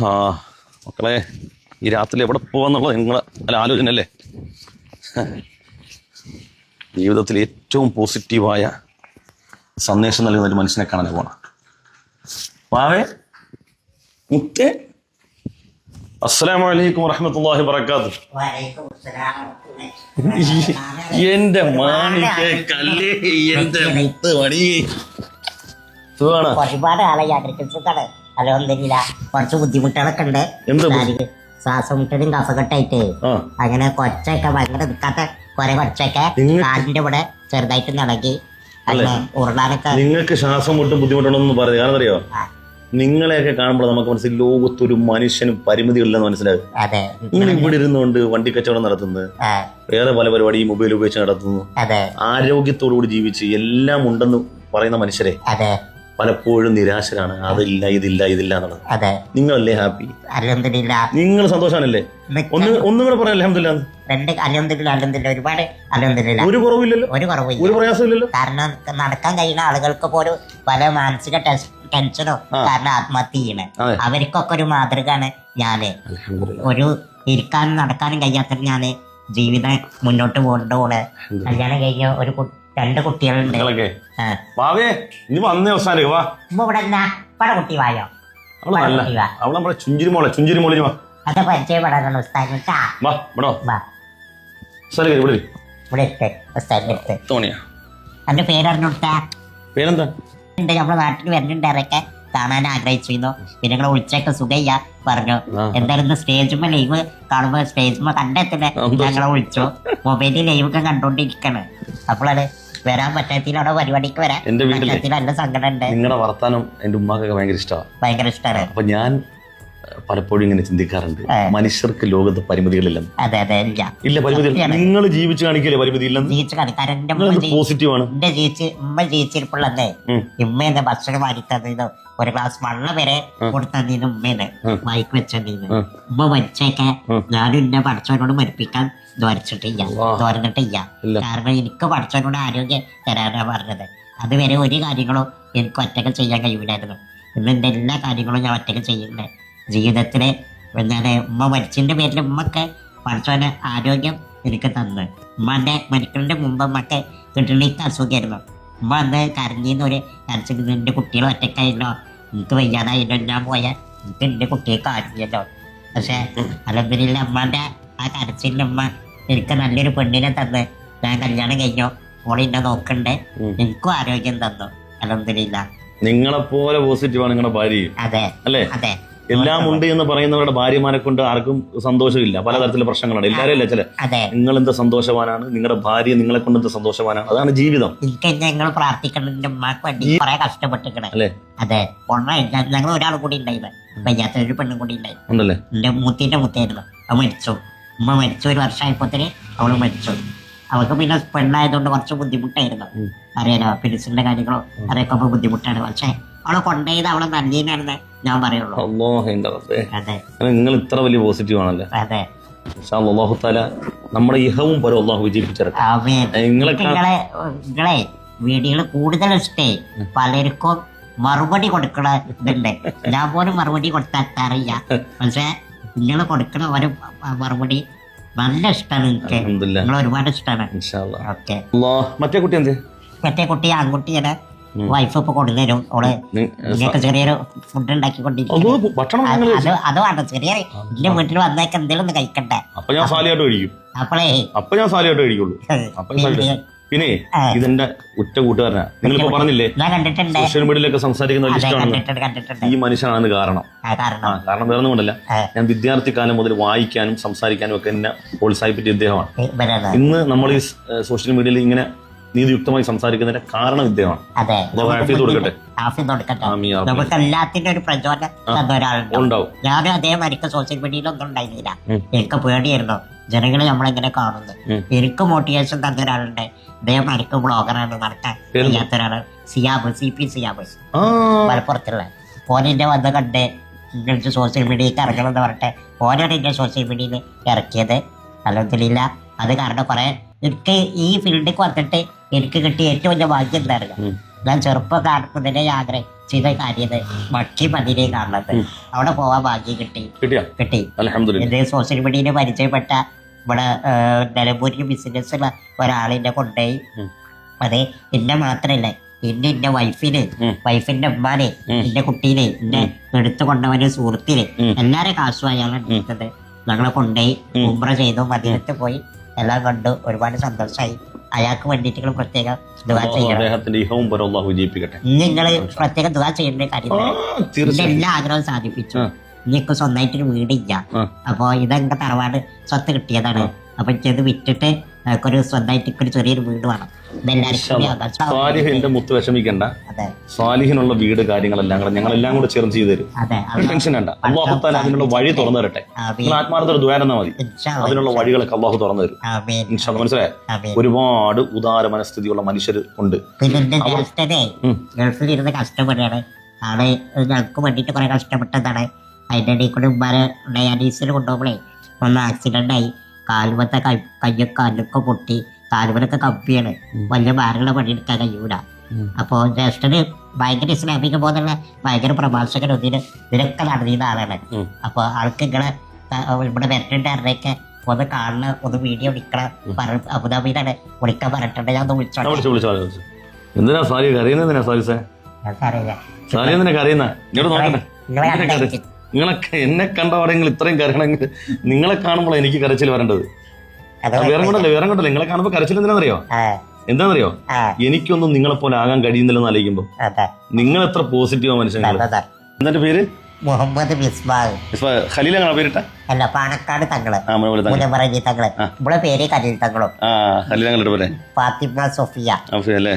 മക്കളെ ഈ രാത്രി എവിടെ പോവാന്നുള്ളത് നിങ്ങൾ അല്ല ആലോചന അല്ലേ ജീവിതത്തിൽ ഏറ്റവും പോസിറ്റീവായ സന്ദേശം നൽകുന്ന ഒരു മനുഷ്യനെ കാണാൻ പോകണം വാവേ മുത്തേ. അസ്സലാമു അലൈക്കും വറഹ്മത്തുള്ളാഹി വബറകാതുഹു. വലൈക്കും അസ്സലാം. എന്റെ മാണിക്ക് കല്ലേ എന്റെ മുത്ത് മണി. സുഖാണ്? ഒരുപാട് ആളെ യാത്രക്കാണ് അലഹമില്ല കുറച്ച് ബുദ്ധിമുട്ടുകളൊക്കെ ഉണ്ട് എന്ത് ബുദ്ധി- ശാരീരിക ശ്വാസമുട്ടലും കഫക്കെട്ടായിട്ട്. ആ. അങ്ങനെ കൊച്ചൊക്കെ ഭയങ്കര നിൽക്കാത്ത കുറെ കൊച്ചൊക്കെ നിങ്ങൾ- കാലിന്റെ ഇവിടെ ചെറുതായിട്ട് നടക്കി അങ്ങനെ ഉരുളാനൊക്കെ നിങ്ങൾക്ക് ശ്വാസം മുട്ടും ബുദ്ധിമുട്ടുണ്ടെന്ന് പറയുന്നത് കാരണം അറിയോ ആ, നിങ്ങളെയൊക്കെ കാണുമ്പോൾ നമുക്ക് മനസ്സിലായി ലോകത്തൊരു മനുഷ്യനും പരിമിതികളില്ലെന്ന് മനസ്സിലാകും. അതെ. നിങ്ങൾ ഇവിടെ ഇരുന്നുകൊണ്ട് വണ്ടി കച്ചവടം നടത്തുന്നത് ആ, വേറെ പല പരിപാടിയും മൊബൈൽ ഉപയോഗിച്ച് നടത്തുന്നു അതെ. ആരോഗ്യത്തോടുകൂടി ജീവിച്ച് എല്ലാം ഉണ്ടെന്ന് പറയുന്ന മനുഷ്യരെ. അതെ. പലപ്പോഴും നിരാശരാണ്. അതില്ല ഇതില്ല ഇതില്ല എന്നുള്ളത്. അതെ. നിങ്ങളല്ലേ ഹാപ്പി? അലഹമില്ല നിങ്ങൾ സന്തോഷമാണല്ലേ ഒന്ന് ഒന്നും കൂടെ പറയാം അലഹമില്ല രണ്ട് അലഹമില്ല അലഹമില്ല ഒരുപാട് അലഹമില്ല ഒരു കുറവില്ലല്ലോ ഒരു കുറവില്ല ഒരു പ്രയാസമില്ലല്ലോ? കാരണം നടക്കാൻ കഴിയുന്ന ആളുകൾക്ക് പോലും പല മാനസിക ടെൻഷനോ കാരണം ആത്മഹത്യ ചെയ്യണേ. അവർക്കൊക്കെ ഒരു മാതൃകയാണ് ഞാൻ. ഒരു ഇരിക്കാനും നടക്കാനും കഴിയാത്ത ഞാൻ ജീവിതം മുന്നോട്ട് കൊണ്ടുപോണ് കല്യാണം കഴിഞ്ഞ ഒരു രണ്ട് കുട്ടികളുണ്ട്. നിങ്ങളൊക്കെ ആ. വാവേ ഇനി വന്നേ അവസാനം വാ. ഉമ്മ ഇവിടെ എന്നാ? പട കുട്ടി വായോ? അവൾ നല്ല കുട്ടി വാ. അവളെ നമ്മുടെ ചുഞ്ചിരി മോളെ ചുഞ്ചിരി മോളിന് വാ. അത് ഉസ്താദിന്. വാ ഇവിടെ. വാ. വാ സ്ഥലം കയറി ഇവിടെ ഇരി. ഇവിടെ ഇട്ട് ഉസ്താദിന്റെ അടുത്ത്. തോണിയാ. എന്റെ പേരറിഞ്ഞു കൊടുത്താ? പേരെന്താ? ഉണ്ട് നമ്മുടെ നാട്ടിൽ കാണാൻ ആഗ്രഹിച്ചിരുന്നു. പിന്നെ ഞങ്ങളെ വിളിച്ചൊക്കെ സുഖയ്യ പറഞ്ഞു. ആ. എന്തായാലും ഇന്ന് സ്റ്റേജുമ്മ ലൈവ് കാണുമ്പോ സ്റ്റേജുമ്മ കണ്ടെത്തില്ല സന്തോഷം. ഞങ്ങളെ വിളിച്ചു. മൊബൈലിൽ ലൈവ് ഒക്കെ കണ്ടോണ്ടിരിക്കാണ്. അപ്പോഴാണ് വരാൻ പറ്റാത്തിനോടെ അവിടെ പരിപാടിക്ക് വരാൻ എന്റെ വീട്ടിലെ. പറ്റാത്തില്ല നല്ല സങ്കടം ഉണ്ട്. നിങ്ങളുടെ വർത്താനം എന്റെ ഉമ്മാക്കൊക്കെ ഭയങ്കര ഇഷ്ടമാണ് ഭയങ്കര ഇഷ്ടമാണ് അപ്പൊ ഞാൻ പലപ്പോഴും ഇങ്ങനെ ചിന്തിക്കാറുണ്ട്. മനുഷ്യർക്ക് ലോകത്ത് പരിമിതികളില്ലെന്ന് അതെ അതെ ഇല്ല. ഇല്ല പരിമിതി നിങ്ങൾ ജീവിച്ച് കാണിക്കില്ലേ പരിമിതി ഇല്ലെന്ന് ജീവിച്ച് കളിക്കാരൻ എന്റെ പോസിറ്റീവ് ആണ് എന്റെ ജീവിച്ച് ഉമ്മ ജീവിച്ചിരിപ്പുള്ളതേ. ഉമ്മ എന്നെ ഭക്ഷണം വാരി തന്നീന്ന് ഒരു ഗ്ലാസ് വെള്ളം വരെ കൊടുത്തന്നീന്ന് ഉമ്മേനെ വെച്ചീന്ന് ഉം. ഉമ്മ മരിച്ചേക്കെ. ഞാനും എന്നെ പഠിച്ചവനോട് മരിപ്പിക്കാൻ ദ്വരച്ചിട്ടില്ല. ദ്വരന്നിട്ടില്ല. കാരണം എനിക്ക് പഠിച്ചവനോട് ആരോഗ്യം തരാനാ പറഞ്ഞത്. അതുവരെ ഒരു കാര്യങ്ങളും എനിക്ക് ഒറ്റയ്ക്ക് ചെയ്യാൻ കഴിയില്ലായിരുന്നു ഇന്ന് എന്റെ എല്ലാ കാര്യങ്ങളും ഞാൻ ഒറ്റയ്ക്ക് ചെയ്യുന്നുണ്ട്. ജീവിതത്തിൽ എന്താണ് ഉമ്മ മരിച്ചതിന്റെ പേരിൽ ഉമ്മക്ക് പഠിച്ചവന് ആരോഗ്യം എനിക്ക് തന്നു. ഉമ്മാന്റെ മരിക്കുന്നതിന്റെ മുമ്പ് ഉമ്മക്ക് കിട്ടണിക്ക് അസുഖമായിരുന്നു. ഉമ്മ അന്ന് കരഞ്ഞിന്ന് ഒരു കരച്ചിരുന്നു എന്റെ കുട്ടികൾ ഒറ്റക്കായിരുന്നോ എനിക്ക് വയ്യാതായിരുന്നു ഞാൻ പോയാൽ എനിക്ക് എന്റെ കുട്ടിയെ കാര്യല്ലോ പക്ഷേ അലമ്പരില്ല അമ്മന്റെ ആ കരച്ചിലിന്റെ ഉമ്മ എനിക്ക് നല്ലൊരു പെണ്ണിനെ തന്ന്. ഞാൻ കല്യാണം കഴിഞ്ഞു. ഓളെ എന്നെ നോക്കണ്ടേ. എനിക്കും ആരോഗ്യം തന്നു. അലമ്പിനില്ല നിങ്ങളെ പോലെ പോസിറ്റീവ് ആണ് നിങ്ങളുടെ ഭാര്യ. അതെ. അല്ലേ? അതെ. എല്ലാം ഉണ്ട് എന്ന് പറയുന്നവരുടെ ഭാര്യമാരെ കൊണ്ട് ആർക്കും സന്തോഷമില്ല. പലതരത്തിലുള്ള പ്രശ്നങ്ങളാണ്. എല്ലാവരും അല്ലേ ചില അതെ. നിങ്ങൾ എന്ത് സന്തോഷവാനാണ്? നിങ്ങളുടെ ഭാര്യ നിങ്ങളെ കൊണ്ട് എന്ത് സന്തോഷവാനാണ്? അതാണ് ജീവിതം. എനിക്ക് ഞങ്ങൾ പ്രാർത്ഥിക്കണം എന്റെ ഉമ്മാക്ക് വേണ്ടി കുറെ അല്ലേ? അതെ. പൊണ്ണ ഞങ്ങൾ ഒരാൾ കൂടി ഉണ്ടായിരുന്നു വയ്യാത്ത ഒരു പെണ്ണും കൂടി ഉണ്ടായി. ഉണ്ടല്ലേ? എന്റെ മൂത്തിന്റെ മുത്തായിരുന്നു. അവ മരിച്ചു. ഉമ്മ മരിച്ചു ഒരു വർഷമായപ്പോത്തിന് അവൾ മരിച്ചു. അവൾക്ക് പിന്നെ പെണ്ണായതുകൊണ്ട് കുറച്ച് ബുദ്ധിമുട്ടായിരുന്നു. അറിയാലോ പിരിസിന്റെ കാര്യങ്ങളോ അതൊക്കെ ബുദ്ധിമുട്ടാണ്. പക്ഷെ അവളെ കൊണ്ടുപോയത് അവളെ നല്ലീനാണെന്ന് ഞാൻ പറയുള്ളൂ. റബ്ബേ. അതെ. നിങ്ങൾ ഇത്ര വലിയ പോസിറ്റീവ് ആണല്ലേ. അതെ. താല നമ്മുടെ ഇഹവും പരം അള്ളാഹു വിജയിപ്പിച്ചിരട്ടെ ആമേൻ. നിങ്ങളെ നിങ്ങളെ വീഡിയോകൾ കൂടുതൽ ഇഷ്ടേ. പലർക്കും മറുപടി കൊടുക്കണ ഇതുണ്ട് ഞാൻ പോലും മറുപടി കൊടുത്താൽ അറിയില്ല പക്ഷെ നിങ്ങൾ കൊടുക്കണ ഒരു മറുപടി നല്ല ഇഷ്ടമാണ് നിങ്ങൾക്ക്. നിങ്ങൾ ഒരുപാട് ഇഷ്ടമാണ് മറ്റേ കുട്ടി എന്ത്? മറ്റേ കുട്ടി ആൺകുട്ടിയുടെ വൈഫ് ഇപ്പൊ കൊണ്ടുതരും. ഓൾ നിങ്ങൾക്ക് ചെറിയൊരു ഫുഡ് ഉണ്ടാക്കി കൊണ്ടിരിക്കും അത് വേണ്ട ചെറിയ എന്റെ വീട്ടിൽ വന്നേക്ക് എന്തെങ്കിലും ഒന്ന് കഴിക്കട്ടെ. അപ്പൊ ഞാൻ സാലിയായിട്ട് കഴിക്കും. അപ്പോളേ. അപ്പൊ ഞാൻ സാലിയായിട്ട് കഴിക്കുള്ളൂ. പിന്നെ ഇതിന്റെ ഉറ്റ കൂട്ടുകാരനാ. നിങ്ങളിപ്പോ പറഞ്ഞില്ലേ? സോഷ്യൽ മീഡിയയിലൊക്കെ സംസാരിക്കുന്ന ഈ മനുഷ്യനാണ് കാരണം. കാരണം. വേറെ ഒന്നും കൊണ്ടല്ല. ഞാൻ വിദ്യാർത്ഥി കാലം മുതൽ വായിക്കാനും സംസാരിക്കാനും ഒക്കെ എന്നെ പ്രോത്സാഹിപ്പിച്ച ഇദ്ദേഹമാണ്. ഇന്ന് നമ്മൾ ഈ സോഷ്യൽ മീഡിയയിൽ ഇങ്ങനെ നീതിയുക്തമായി സംസാരിക്കുന്നതിന്റെ കാരണം ഇദ്ദേഹമാണ്. അതെ. ആഫിയത്ത് കൊടുക്കട്ടെ. ആഫിയത്ത് കൊടുക്കട്ടെ. ആമീൻ, ആമീൻ. നമുക്ക് എല്ലാത്തിന്റെ ഒരു പ്രചോദനം തന്ന ഒരാളുണ്ട്. ഉണ്ടാവും. ഞാനും അതേ മരിക്ക സോഷ്യൽ മീഡിയയിലൊന്നും ഉണ്ടായിരുന്നില്ല. ഉം. എനിക്ക് പേടിയായിരുന്നു. ജനങ്ങൾ നമ്മളെങ്ങനെ കാണുന്നു? ഉം. എനിക്ക് മോട്ടിവേഷൻ തന്ന ഒരാളുണ്ട്. ഇതേ മരിക്ക ബ്ലോഗറാണ് നടക്കാൻ പേരെന്താ? ചെയ്യാത്ത ഒരാൾ. Siyab C P Siyab. ആ. മലപ്പുറത്തുള്ള. ഓനെന്റെ വന്ന് കണ്ട് ഇങ്ങനത്തെ സോഷ്യൽ മീഡിയക്ക് ഇറങ്ങണം എന്ന് പറഞ്ഞിട്ട് ഓനാണ് എന്റെ സോഷ്യൽ മീഡിയയിൽ ഇറക്കിയത്. അലഹദില്ല അത് കാരണം കുറെ എനിക്ക് ഈ ഫീൽഡിലേക്ക് വന്നിട്ട് എനിക്ക് കിട്ടിയ ഏറ്റവും വലിയ ഭാഗ്യം തരുക. ഞാൻ ചെറുപ്പ കാണുന്നതിനെ യാത്ര ചെയ്ത കാര്യത് മക്കി പതിനെ കാണുന്നത്. അവിടെ പോവാൻ ഭാഗ്യം കിട്ടി. കിട്ടി. ഇത് സോഷ്യൽ മീഡിയയിൽ പരിചയപ്പെട്ട ഇവിടെ നിലമ്പൂരിൽ ബിസിനസ്സുള്ള ഒരാളിനെ കൊണ്ടുപോയി. അതെ എന്നെ മാത്രല്ല എന്നെ എന്റെ വൈഫിന്. വൈഫിന്റെ ഉമ്മാനെ എന്റെ കുട്ടീനെ എന്നെ എടുത്തു കൊണ്ടവന് സുഹൃത്തിനെ. എല്ലാരെ കാശും അയാളാണ് എടുത്തത്. ഞങ്ങളെ കൊണ്ടുപോയി ഉമ്ര ചെയ്തു മദീനത്ത് പോയി. എല്ലാം കണ്ടു ഒരുപാട് സന്തോഷമായി അയാൾക്ക് വേണ്ടിയിട്ട് നിങ്ങൾ പ്രത്യേകം ദുവാ ചെയ്യണം. അദ്ദേഹത്തിന്റെ ഇഹവും പരം അള്ളാഹു വിജയിപ്പിക്കട്ടെ ഇനി നിങ്ങൾ പ്രത്യേകം ദുവാ ചെയ്യേണ്ട കാര്യം ആ, എന്റെ തീർച്ചയായും എല്ലാ ആഗ്രഹവും സാധിപ്പിച്ചു. എനിക്ക് സ്വന്തമായിട്ടൊരു വീടില്ല. ആ. അപ്പൊ ഇതെന്റെ തറവാട് സ്വത്ത് കിട്ടിയതാണ്. അപ്പൊ എനിക്കത് വിറ്റിട്ട് ഒരു സ്വന്തമായിട്ട് ഒരു ചെറിയൊരു വീട് വേണം. സാലിഹിന്റെ മുത്ത് വിഷമിക്കണ്ട. സാലിഹിനുള്ള വീട് കാര്യങ്ങളെല്ലാം കൂടെ ഞങ്ങളെല്ലാം കൂടെ ചേർന്ന് ചെയ്തു തരും. ടെൻഷൻ വേണ്ട. അള്ളാഹുത്താൻ അതിനുള്ള വഴി തുറന്നു തരട്ടെ. നിങ്ങൾ ആത്മാർത്ഥത്തോടെ ദ്വാരെന്നാ മതി. അതിനുള്ള വഴികളൊക്കെ അള്ളാഹു തുറന്നു തരും. മനസ്സിലായ? ഒരുപാട് ഉദാര മനസ്ഥിതിയുള്ള മനുഷ്യർ ഉണ്ട്. ഇരുന്ന് കഷ്ടപ്പെടുകയാണ്. ആൾ ഞങ്ങൾക്ക് വേണ്ടിയിട്ട് കുറെ കഷ്ടപ്പെട്ടതാണ്. അതിന്റെ ഇടയിൽ കൂടെ ഉമ്മാരെ ഡയാലിസിൽ കൊണ്ടുപോകുമ്പോഴേ ഒന്ന് ആക്സിഡന്റ് ആയി. കാലുമത്തെ കൈ കയ്യൊക്കെ കാലൊക്കെ പൊട്ടി കാലുമലൊക്കെ കമ്പിയാണ്. വലിയ ഭാരമുള്ള പണിയെടുക്കാൻ കഴിയൂല. അപ്പൊ ജ്യേഷ്ഠന് ഭയങ്കര ഇസ്ലാമിക പോകുന്ന ഭയങ്കര പ്രഭാഷകൻ ഇതിന് ഇതിനൊക്കെ നടന്നിരുന്ന ആളാണ്. അപ്പൊ ആൾക്ക് ഇങ്ങളെ ഇവിടെ വരട്ടുണ്ട് അറിയൊക്കെ ഒന്ന് കാണണ ഒന്ന് വീഡിയോ വിളിക്കണം. പറ അബുദാബിയിലാണ്. വിളിക്കാൻ പറഞ്ഞിട്ടുണ്ട്. ഞാൻ ഒന്ന് ആ, വിളിച്ചോട്ടെ വിളിച്ചു വിളിച്ചു വിളിച്ചു. എന്തിനാ സാരി എന്തിനാ സാലിസേ ഞങ്ങൾക്കറിയില്ല സാലി എന്തിനാ ഇങ്ങോട്ട് നിങ്ങളൊക്കെ എന്നെ കണ്ട പാടെങ്കിൽ ഇത്രയും കരയണമെങ്കിൽ നിങ്ങളെ കാണുമ്പോൾ എനിക്ക് കരച്ചിൽ വരേണ്ടത്. വേറെ കൊണ്ടല്ലേ വേറെ കൊണ്ടല്ലേ. നിങ്ങളെ കാണുമ്പോൾ കരച്ചിൽ എന്തിനാണെന്നറിയോ? എന്താണെന്നറിയോ? എനിക്കൊന്നും നിങ്ങളെ പോലെ ആകാൻ കഴിയുന്നില്ലെന്ന് ആലോചിക്കുമ്പോൾ. അതെ. നിങ്ങൾ എത്ര പോസിറ്റീവ് നല്ലതാ. എന്നിട്ട് പേര്? മുഹമ്മദ് ഖലീലാണ് പേരിട്ട? അല്ല പാണക്കാട് തങ്ങൾ. ആ മോനെ പോലെ തങ്ങൾ. ഇവിടെ പേര് ഖലീൽ തങ്ങളും. പോലെ. ഫാത്തിമ സോഫിയ. അല്ലാ?